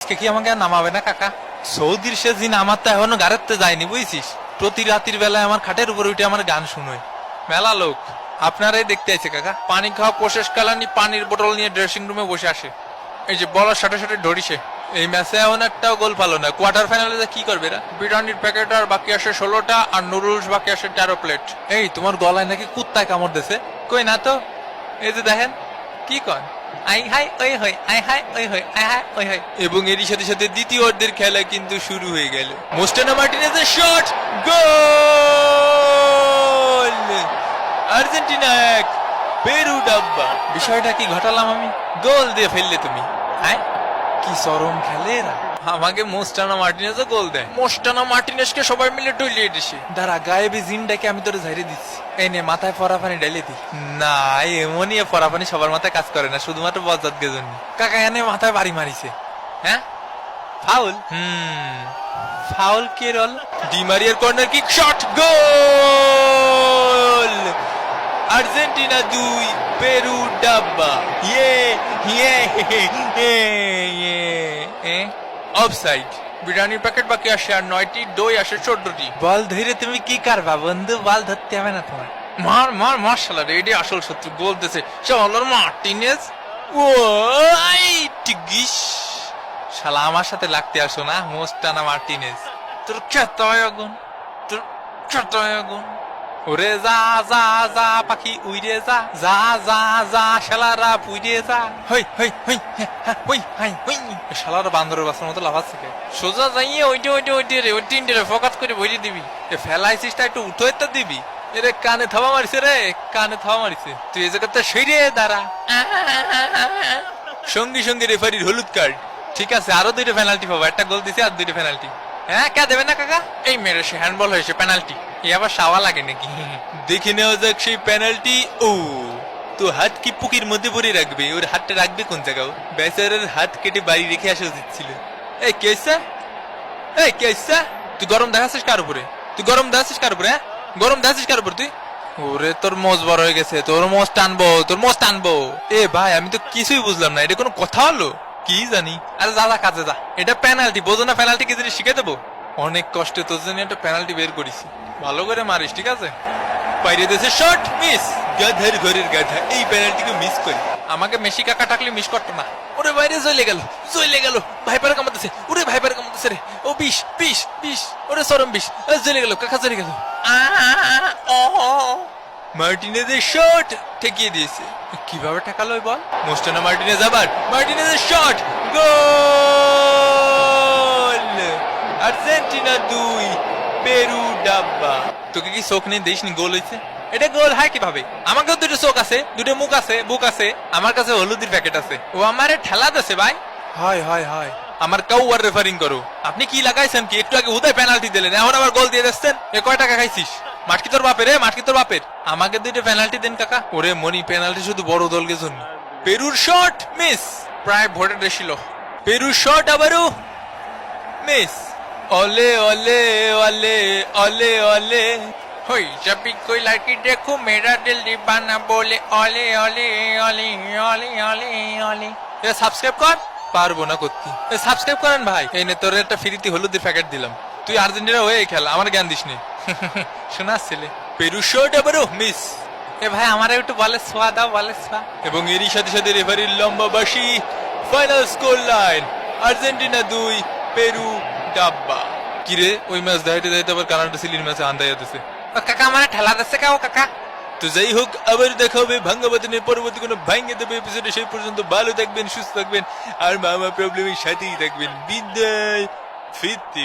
আজকে কি আমাকে নামাবে না, কাকা? সৌদির দিন আমার তো এখনও যায়নি, বুঝছিস? প্রতি রাতির বেলায় আমার খাটের উপর উঠে আমার গান শুনোয়। মেলা লোক, আপনারাই দেখতে আছে কাকা। পানি খাওয়া কালানি পানির বোতল নিয়ে ড্রেসিং রুমে বসে আসে। এই যে বলার সাথে সাথে ধরিছে। এই ম্যাচে এমন একটাও গোল পালো না। কোয়ার্টার ফাইনালে কি করবে এরা? বিরিয়ানির প্যাকেট আর বাকি আসে ষোলোটা আর নুডলস বাকি আসে তেরো প্লেট এই, তোমার গলায় নাকি কুত্তায় কামড় দিছে? কই না তো? এই যে দেখেন, কি কন আই হাই ওই হই আই হাই ওই হই আই হাই ওই হই। এবং এরই সাথে সাথে দ্বিতীয় অর্ধের খেলা কিন্তু শুরু হয়ে গেল। মোস্টানা মার্টিনেজের শট গোল! আর্জেন্টিনা এক পেরু ডাব্বা। বিষয়টা কি ঘটালাম আমি? গোল দিয়ে ফেললে তুমি। হ্যাঁ কি চরম খেলে এরা? আমাকে মোস্টানা মার্টিনেজও গোল দেয়। মোস্টানা মার্টিনেজকে সবাই মিলে টলিয়ে দিছে। দাঁড়া গায়েবি জিনটাকে আমি তোরে ঝাইরে দিচ্ছি। এই নে মাথায় ফরা পানি ঢেলে দি। না এমনই ফরা পানি সবার মাথায় কাজ করে না শুধুমাত্র বজাত জন্য কাকা এনে মাথায় বাড়ি মারিছে। হ্যাঁ? ফাউল? হুম। ফাউল কে রল? ডিমারিয়ার corner kick shot goal! Argentina দুই পেরু ডাব্বা ইয়ে ইয়ে অফসাইড বিরিয়ানির প্যাকেট বাকি আসে আর নয়টি দই আসে চোদ্দটি বল ধরে তুমি কি কারবা বন্ধু বল ধরতে হবে না তোমার মার মার মার শালা রে এটি আসল শত্রু গোল দিছে চলো মার্টিনেজ ও আই টিগিস শালা আমার সাথে লাগতে আসো না মোস্টানা মার্টিনেজ তোর হয় আগুন তোর হয় আগুন ওরে যা যা যা পাখি উইরে যা যা যা যা শালারা পুইরে যা। হই হই হই হই হাই হই। শালারা বান্দরের বাসার মতো লাফাচ্ছে কে? সোজা যাইয়ে ওইটে ওইটে ওইটে রে ওই তিনটে রে ফোকাস করে বইরে দিবি। এ ফেলাইছিসটা একটু উঠোই তো দিবি। এরে কানে থাবা মারিছে রে কানে থাবা মারিছে। তুই এই জায়গাতে সইরে দাঁড়া। সঙ্গে সঙ্গে রেফারির হলুদ কার্ড। ঠিক আছে আরও দুইটা পেনাল্টি পাবো। একটা গোল দিছে আর দুইটা পেনাল্টি হ্যাঁ কে দেবে না কাকা? এই মেরে সে হ্যান্ডবল হয়েছে পেনাল্টি আবার সাওয়া লাগে নাকি? দেখে নেওয়া যাক সেই পেনাল্টি ও, তো হাত কি পুকির মধ্যে পরে রাখবে? ওর হাতটা রাখবে কোন জায়গাও হাত কেটে বাড়ি রেখে আসা উচিত ছিল। এই কেসা এই কেসা তুই গরম কার উপরে? তুই গরম কার উপরে হ্যাঁ? গরম কার উপর তুই? ওরে, তোর মোজ বড় হয়ে গেছে, তোর মোজ টানবো, তোর মোজ টানবো। এ ভাই, আমি তো কিছুই বুঝলাম না, এটা কোনো কথা হলো? কি জানি? আরে দাদা কাজে যা। এটা পেনাল্টি বোঝো না পেনাল্টি কি জিনিস শিখে দেবো? অনেক কষ্টে তোর জন্য একটা পেনাল্টি বের করেছি। ভালো করে মারিস, ঠিক আছে? বাইরে দেশে শট মিস গাধার ঘরের গাধা, এই পেনাল্টিকে মিস করি। আমাকে মেসি কাকা টাকলে মিস করতো না। ওরে বাইরে জ্বলে গেল জ্বলে গেল। ভাইপার কামাতেছে ওরে ভাইপারে কামাতেছে রে। ও বিষ বিষ বিষ। ওরে সরম বিষ। জ্বলে গেল, কাকা জ্বলে গেল। মার্টিনেজের শট ঠেকিয়ে দিয়েছে। কীভাবে ঠেকালো ওই বল? মোস্টানা মার্টিনেজ আবার। মার্টিনেজের শট গোল! আর্জেন্টিনা দুই পেরু ডাব্বা। তোকে কি চোখ নেই দেখিসনি গোল হয়েছে এটা গোল হয় কীভাবে? আমাকেও দুটো চোখ আছে দুটো মুখ আছে বুক আছে আমার কাছে হলুদের প্যাকেট আছে। ও আমারে ঠেলা দেছে ভাই। হয় হয় হয়। আমার কাউ আর রেফারিং করো। আপনি কি লাগাইছেন কি? একটু আগে উদয় পেনাল্টি দিলেন এখন আবার গোল দিয়ে দিচ্ছেন? এ কয় টাকা খাইছিস? মাটকি তোর বাপের রে মাটকি তোর বাপের। আমাকে দুইটা পেনাল্টি দেন কাকা। ওরে মনি পেনাল্টি শুধু বড় দলকে জন্য। পেরুর শট মিস প্রায় ভোটে রেছিল পেরুর শট আবারও মিস ওলে ওলে ওলে ওলে ওলে হই জবি কোই লড়কি দেখো মেরা দিল দিবানা বলে ওলে ওলে ওলে ওলে ওলে ওলে এ সাবস্ক্রাইব কর। পারব না করতে। এ সাবস্ক্রাইব করেন ভাই। এই নে তোর একটা ফ্রিতে হলুদের প্যাকেট দিলাম। তুই আর্জেন্টিনা হয়ে খেল আমার জ্ঞান দিস নি শোনাস ছেলে। পেরু শট আবারও মিস এ ভাই আমার একটু বলে সোয়া দাও বলে সোয়া। এবং এরই সাথে সাথে রেফারির লম্বা বাসি ফাইনাল স্কোর লাইন আর্জেন্টিনা দুই পেরু ডাব্বা কিরে ওই ম্যাচ দাইতে দাইতে আবার কানাডা সিলির ম্যাচে আন্দাইয়া দিছে কাকা মানে ঠেলা দিচ্ছে কাও কাকা। তো যাই হোক আবার দেখা হবে ভাঙ্গাবাদনের পরবর্তী কোনো ভাঙ্গে দেবে এপিসোডে সেই পর্যন্ত ভালো থাকবেন সুস্থ থাকবেন আর মামা প্রবলেমের সাথেই থাকবেন। বিদায় ফিরতে